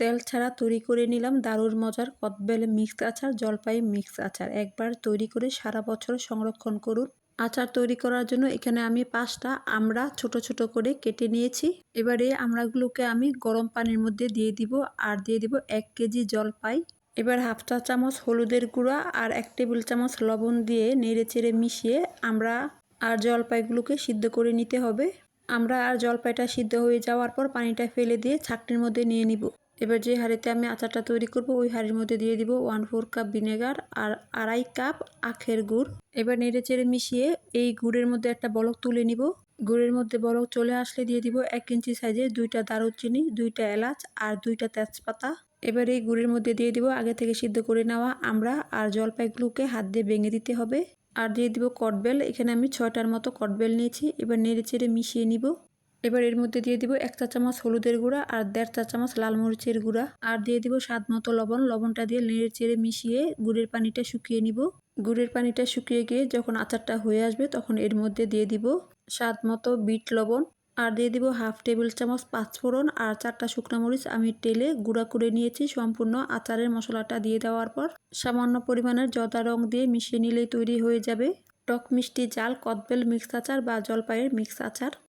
তেল ছাড়া তৈরি করে নিলাম দারুণ মজার কদবেল মিক্স আচার, জলপাই মিক্স আচার। একবার তৈরি করে সারা বছর সংরক্ষণ করুন। আচার তৈরি করার জন্য এখানে আমি পাঁচটা আমড়া ছোট ছোট করে কেটে নিয়েছি। এবারে আমড়াগুলোকে আমি গরম পানির মধ্যে দিয়ে দিব আর দিয়ে দিব এক কেজি জলপাই। এবার হাফ চা চামচ হলুদের গুঁড়া আর এক টেবিল চামচ লবণ দিয়ে নেড়ে চেড়ে মিশিয়ে আমরা আর জলপাইগুলোকে সিদ্ধ করে নিতে হবে। আমরা আর জলপাইটা সিদ্ধ হয়ে যাওয়ার পর পানিটা ফেলে দিয়ে ছাকনির মধ্যে নিয়ে নিব। এবার যে হাঁড়িতে আমি আচারটা তৈরি করব, ওই হাঁড়ির মধ্যে দিয়ে দিব ওয়ান ফোর কাপ ভিনেগার আর আড়াই কাপ আখের গুড়। এবার নেড়ে চেড়ে মিশিয়ে এই গুড়ের মধ্যে একটা বলক তুলে নিব। গুড়ের মধ্যে বলক চলে আসলে দিয়ে দিব এক ইঞ্চি সাইজের দুইটা দারুচিনি, দুইটা এলাচ আর দুইটা তেজপাতা। এবার এই গুড়ের মধ্যে দিয়ে দিব আগে থেকে সিদ্ধ করে নেওয়া আমরা আর জলপাইগুলোকে হাত দিয়ে ভেঙে দিতে হবে। আর দিয়ে দিব কটবেল, এখানে আমি ছয়টার মতো কটবেল নিয়েছি। এবার নেড়ে চেড়ে মিশিয়ে নিব। এবার এর মধ্যে দিয়ে দিব এক চা চামচ হলুদের গুঁড়া আর দেড় চা চামচ লাল মরিচের গুঁড়া। আর দিয়ে দিব স্বাদ মতো লবণ। লবণটা দিয়ে নেড়ে চেড়ে মিশিয়ে গুড়ের পানিটা শুকিয়ে নিব। গুড়ের পানিটা শুকিয়ে গিয়ে যখন আচারটা হয়ে আসবে তখন এর মধ্যে দিয়ে দিব স্বাদ মতো বিট লবণ। আর দিয়ে দিব হাফ টেবিল চামচ পাঁচফোড়ন আর চারটা শুকনো মরিচ আমি তেলে গুঁড়া করে নিয়েছি সম্পূর্ণ আচারের মশলাটা দিয়ে দেওয়ার পর। সামান্য পরিমাণের জদা রং দিয়ে মিশিয়ে নিলেই তৈরি হয়ে যাবে। টক মিষ্টি জাল, কদবেল মিক্স আচার বা জলপাইয়ের মিক্স আচার।